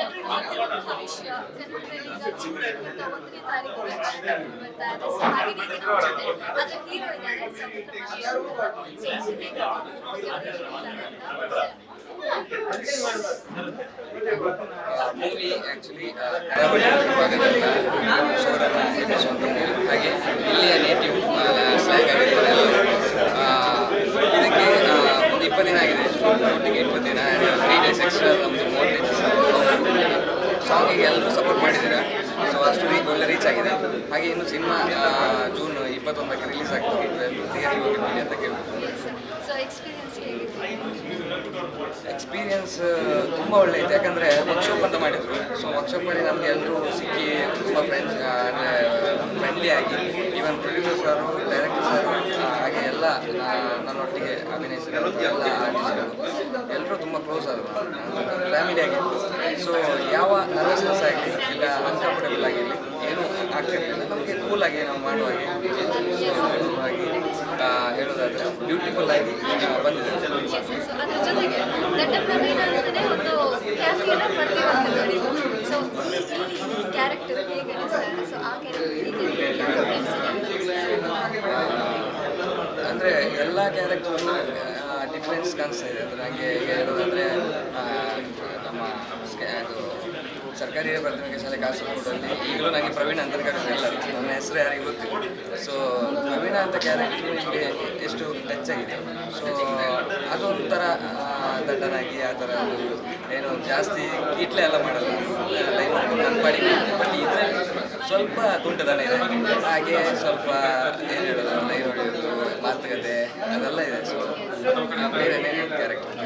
ಎಲ್ರಿಗೂ ಗೊತ್ತಿರುವಂತಹ ವಿಷಯ ಕನ್ನಡದಲ್ಲಿ ಈಗ ಜೂನ್ ಇಪ್ಪತ್ತ ಒಂದನೇ ತಾರೀಕು ಬರ್ತಾ ಇದೆ ಸೊ ಹಾಗೆ ಹೇಗೆ ಇಲ್ಲಿಯ ನೇಟಿವ್ ಇದಕ್ಕೆ ಒಂದು ಇಪ್ಪತ್ತು ದಿನ ಆಗಿದೆ ಇಪ್ಪತ್ತು ದಿನ ತ್ರೀ ಡೇಸ್ ಎಕ್ಸ್ಟ್ರಾ ನಮ್ಮದು ಸಾಂಗಿಗೆ ಎಲ್ಲರೂ ಸಪೋರ್ಟ್ ಮಾಡಿದ್ದೀರಾ. ಸೊ ಅಷ್ಟು ವೀಕ್ ಒಳ್ಳೆ ರೀಚ್ ಆಗಿದೆ. ಹಾಗೆ ಇನ್ನು ಸಿನಿಮಾ ಜೂನ್ ಇಪ್ಪತ್ತೊಂದಕ್ಕೆ ರಿಲೀಸ್ ಆಗ್ತದೆ ಹೋಗಿ ಅಂತ ಕೇಳ್ಬೋದು. ಎಕ್ಸ್ಪೀರಿಯನ್ಸ್ ತುಂಬ ಒಳ್ಳೆ ಇತ್ತು. ಯಾಕಂದರೆ ವರ್ಕ್ಶಾಪ್ ಅಂತ ಮಾಡಿದ್ರು. ಸೊ ವರ್ಕ್ಶಾಪಲ್ಲಿ ನಮಗೆ ಎಲ್ಲರೂ ಸಿಕ್ಕಿ ತುಂಬ ಫ್ರೆಂಡ್ಸ್ ಅಂದರೆ ಫ್ರೆಂಡ್ಲಿ ಆಗಿ ಈವನ್ ಪ್ರೊಡ್ಯೂಸರ್ ಸರು ಹಾಗೆ ನನ್ನೊಟ್ಟಿಗೆ ಆರ್ಟಿಸ್ಟರು ಎಲ್ಲರೂ ತುಂಬ ಕ್ಲೋಸ್ ಆದರು ಫ್ಯಾಮಿಲಿ ಆಗಿತ್ತು ಸೊ ಯಾವ ನರ್ವಸ್ನೆಸ್ ಆಗಲಿ ಇಲ್ಲ ಅನ್ಕಂಫರ್ಟಬಲ್ ಆಗಿರಲಿ ಏನೂ ಆಗ್ತಿರಲಿಲ್ಲ. ನಮಗೆ ಕೂಲ್ ಆಗಿ ನಾವು ಮಾಡುವ ಹಾಗೆ ಹೇಳೋದಾದ್ರೆ ಬ್ಯೂಟಿಫುಲ್ ಆಗಿ ಬಂದಿದೆ ಕ್ಯಾರೆಕ್ಟರ್ ಹೇಗೆ ಸೊ ಆ ಕ್ಯಾರೆಕ್ಟರ್ ಕ್ಯಾರೆಕ್ಟರ್ನು ಡಿಫ್ರೆನ್ಸ್ ಕಾಣಿಸ್ತಾ ಇದೆ ಅಂದರೆ ಈಗ ಹೇಳೋದಾದರೆ ನಮ್ಮ ಅದು ಸರ್ಕಾರಿ ಪ್ರಾಥಮಿಕ ಶಾಲೆ ಕಾಸರಗೋಡಲ್ಲಿ ಈಗಲೂ ನನಗೆ ಪ್ರವೀಣ ಅಂತ ಎಲ್ಲರೂ. ನನ್ನ ಹೆಸರು ಯಾರಿಗೂ ಗೊತ್ತಿಲ್ಲ. ಸೊ ಪ್ರವೀಣ ಅಂತ ಕ್ಯಾರೆಕ್ಟರ್ ನಿಮಗೆ ಎಷ್ಟು ಟಚ್ ಆಗಿದೆ ಸೊ ಅದೊಂಥರ ದಡ್ಡನಾಗಿ ಆ ಥರ ಏನು ಜಾಸ್ತಿ ಕೀಟ್ಲೆ ಎಲ್ಲ ಮಾಡಲ್ಲ. ಲೈನ್ ನನ್ನ ಬಟ್ ಇದರಲ್ಲಿ ಸ್ವಲ್ಪ ತುಂಟದನ ಇದೆ ಹಾಗೆ ಸ್ವಲ್ಪ ಏನು ಹೇಳೋದು ಮಾತುಕತೆ ಅದೆಲ್ಲ ಇದೆ. ಸೊ ಬೇರೆ ಕ್ಯಾರೆಕ್ಟರ್